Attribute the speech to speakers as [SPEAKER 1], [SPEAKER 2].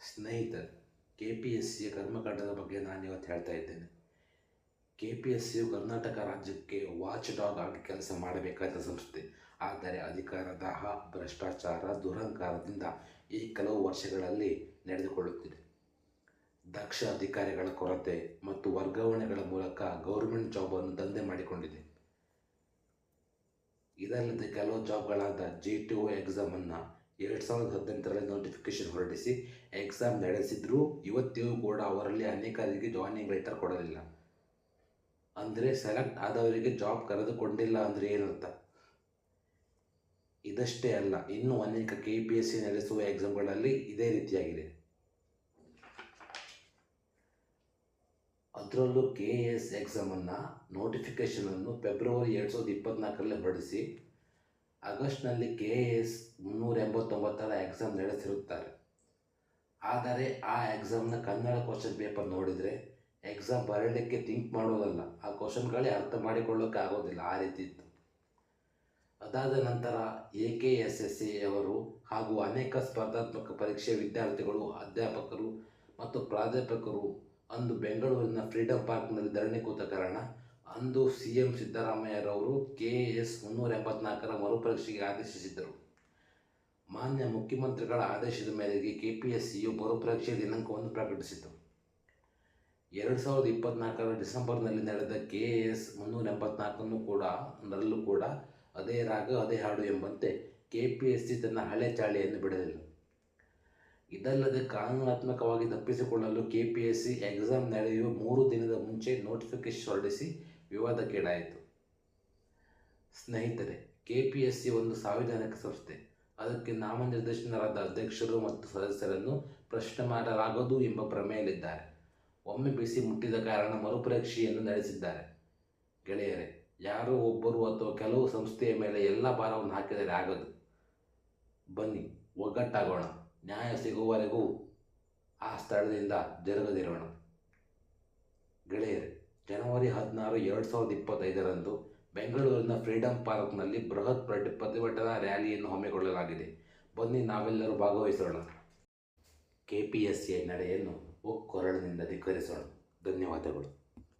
[SPEAKER 1] ಸ್ನೇಹಿತರೆ K P S ಸಿಯ ಕರ್ಮಕಾಂಡದ ಬಗ್ಗೆ ನಾನು ಇವತ್ತು ಹೇಳ್ತಾ ಇದ್ದೇನೆ. K P S C Karnataka ರಾಜ್ಯಕ್ಕೆ ವಾಚ್ ಡಾಗ್ ಆಗಿ ಕೆಲಸ ಮಾಡಬೇಕಾದ ಸಂಸ್ಥೆ. ಆದರೆ ಅಧಿಕಾರ ದಾಹ, ಭ್ರಷ್ಟಾಚಾರ ದುರಹಂಕಾರದಿಂದ ಈ ಕೆಲವು ವರ್ಷಗಳಲ್ಲಿ ನಡೆದುಕೊಳ್ಳುತ್ತಿದೆ. ದಕ್ಷ ಅಧಿಕಾರಿಗಳ ಕೊರತೆ ಮತ್ತು ವರ್ಗಾವಣೆಗಳ ಮೂಲಕ ಗೌರ್ಮೆಂಟ್ ಜಾಬನ್ನು ದಂಧೆ ಮಾಡಿಕೊಂಡಿದೆ. ಇದಲ್ಲದೆ ಕೆಲವು ಜಾಬ್ಗಳಾದ ಜಿ ಟಿ ಒ ಎಕ್ಸಾಮನ್ನು ಎರಡು ಸಾವಿರದ ಹದಿನೆಂಟರಲ್ಲಿ ನೋಟಿಫಿಕೇಶನ್ ಹೊರಡಿಸಿ ಎಕ್ಸಾಮ್ ನಡೆಸಿದ್ರು ಇವತ್ತಿಗೂ ಕೂಡ ಅವರಲ್ಲಿ ಅನೇಕರಿಗೆ ಜಾಯ್ನಿಂಗ್ ಲೆಟರ್ ಕೊಡಲಿಲ್ಲ. ಅಂದರೆ ಸೆಲೆಕ್ಟ್ ಆದವರಿಗೆ ಜಾಬ್ ಕರೆದುಕೊಂಡಿಲ್ಲ ಅಂದರೆ ಏನರ್ಥ? ಇದಷ್ಟೇ ಅಲ್ಲ, ಇನ್ನೂ ಅನೇಕ ಕೆ ಪಿ ಎಸ್ ಸಿ ನಡೆಸುವ ಎಕ್ಸಾಮ್ಗಳಲ್ಲಿ ಇದೇ ರೀತಿಯಾಗಿದೆ. ಅದರಲ್ಲೂ ಕೆ ಎ ಎಸ್ ಎಕ್ಸಾಮನ್ನು ನೋಟಿಫಿಕೇಷನನ್ನು ಫೆಬ್ರವರಿ ಎರಡು ಸಾವಿರದ ಇಪ್ಪತ್ತ್ನಾಲ್ಕರಲ್ಲಿ ಹೊರಡಿಸಿ ಆಗಸ್ಟ್ನಲ್ಲಿ ಕೆ ಎ ಎಸ್ ಮುನ್ನೂರ ಎಂಬತ್ತೊಂಬತ್ತರ ಎಕ್ಸಾಮ್ ನಡೆಸಿರುತ್ತಾರೆ. ಆದರೆ ಆ ಎಕ್ಸಾಮ್ನ ಕನ್ನಡ ಕ್ವಶನ್ ಪೇಪರ್ ನೋಡಿದರೆ ಎಕ್ಸಾಮ್ ಬರಲಿಕ್ಕೆ ಥಿಂಕ್ ಮಾಡೋದಲ್ಲ. ಆ ಕ್ವಶನ್ಗಳೇ ಅರ್ಥ ಮಾಡಿಕೊಳ್ಳೋಕೆ ಆಗೋದಿಲ್ಲ, ಆ ರೀತಿ ಇತ್ತು. ಅದಾದ ನಂತರ A K S S C ಅವರು ಹಾಗೂ ಅನೇಕ ಸ್ಪರ್ಧಾತ್ಮಕ ಪರೀಕ್ಷೆ ವಿದ್ಯಾರ್ಥಿಗಳು, ಅಧ್ಯಾಪಕರು ಮತ್ತು ಪ್ರಾಧ್ಯಾಪಕರು ಅಂದು ಬೆಂಗಳೂರಿನ ಫ್ರೀಡಂ ಪಾರ್ಕ್ನಲ್ಲಿ ಧರಣಿ ಕೂತ ಕಾರಣ ಅಂದು ಸಿ ಎಂ ಸಿದ್ದರಾಮಯ್ಯರವರು ಕೆ ಎಸ್ ಮುನ್ನೂರ ಎಂಬತ್ನಾಲ್ಕರ ಮರುಪರೀಕ್ಷೆಗೆ ಆದೇಶಿಸಿದ್ದರು. ಮಾನ್ಯ ಮುಖ್ಯಮಂತ್ರಿಗಳ ಆದೇಶದ ಮೇರೆಗೆ ಕೆ ಪಿ ಎಸ್ ಸಿಯು ಮರುಪರೀಕ್ಷೆಯ ದಿನಾಂಕವನ್ನು ಪ್ರಕಟಿಸಿತು. ಎರಡು ಸಾವಿರದ ಇಪ್ಪತ್ನಾಲ್ಕರ ಡಿಸೆಂಬರ್ನಲ್ಲಿ ನಡೆದ ಕೆ ಎಸ್ ಮುನ್ನೂರ ಎಂಬತ್ನಾಲ್ಕನ್ನು ಕೂಡ, ನಲ್ಲೂ ಕೂಡ ಅದೇ ರಾಗ, ಅದೇ ಹಾಡು ಎಂಬಂತೆ ಕೆ ಪಿ ಎಸ್ ಸಿ ತನ್ನ ಹಳೆ ಚಾಳಿಯನ್ನು ಬಿಡಲಿಲ್ಲ. ಇದಲ್ಲದೆ ಕಾನೂನಾತ್ಮಕವಾಗಿ ತಪ್ಪಿಸಿಕೊಳ್ಳಲು K P S C exam ನಡೆಯುವ ಮೂರು ದಿನದ ಮುಂಚೆ ನೋಟಿಫಿಕೇಶನ್ ಹೊರಡಿಸಿ ವಿವಾದಕ್ಕೀಡಾಯಿತು. ಸ್ನೇಹಿತರೆ ಕೆ ಪಿ ಎಸ್ ಸಿ ಒಂದು ಸಾಂವಿಧಾನಿಕ ಸಂಸ್ಥೆ. ಅದಕ್ಕೆ ನಾಮನಿರ್ದೇಶನರಾದ ಅಧ್ಯಕ್ಷರು ಮತ್ತು ಸದಸ್ಯರನ್ನು ಪ್ರಶ್ನೆ ಮಾಡಲಾಗದು ಎಂಬ ಪ್ರಮೇಯಲ್ಲಿದ್ದಾರೆ ಒಮ್ಮೆ ಬಿಸಿ ಮುಟ್ಟಿದ ಕಾರಣ ಮರುಪರೀಕ್ಷೆಯನ್ನು ನಡೆಸಿದ್ದಾರೆ. ಗೆಳೆಯರೇ, ಯಾರೋ ಒಬ್ಬರು ಅಥವಾ ಕೆಲವು ಸಂಸ್ಥೆಯ ಮೇಲೆ ಎಲ್ಲ ಭಾರವನ್ನು ಹಾಕಿದರೆ ಆಗದು. ಬನ್ನಿ, ಒಗ್ಗಟ್ಟಾಗೋಣ. ನ್ಯಾಯ ಸಿಗುವವರೆಗೂ ಆ ಸ್ಥಳದಿಂದ ಜರುಗದಿರೋಣ. ಗೆಳೆಯರೆ ಜನವರಿ ಹದಿನಾರು, ಎರಡು ಸಾವಿರದ ಇಪ್ಪತ್ತೈದರಂದು ಬೆಂಗಳೂರಿನ ಫ್ರೀಡಂ ಪಾರ್ಕ್ನಲ್ಲಿ ಬೃಹತ್ ಪ್ರತಿ, ಪ್ರತಿಭಟನಾ ರ್ಯಾಲಿಯನ್ನು ಹಮ್ಮಿಕೊಳ್ಳಲಾಗಿದೆ. ಬನ್ನಿ ನಾವೆಲ್ಲರೂ ಭಾಗವಹಿಸೋಣ. ಕೆ ಪಿ ಎಸ್ ಸಿಯ ನಡೆಯನ್ನು ಒಕ್ಕೊರಳಿನಿಂದ ಧಿಕ್ಕರಿಸೋಣ. ಧನ್ಯವಾದಗಳು.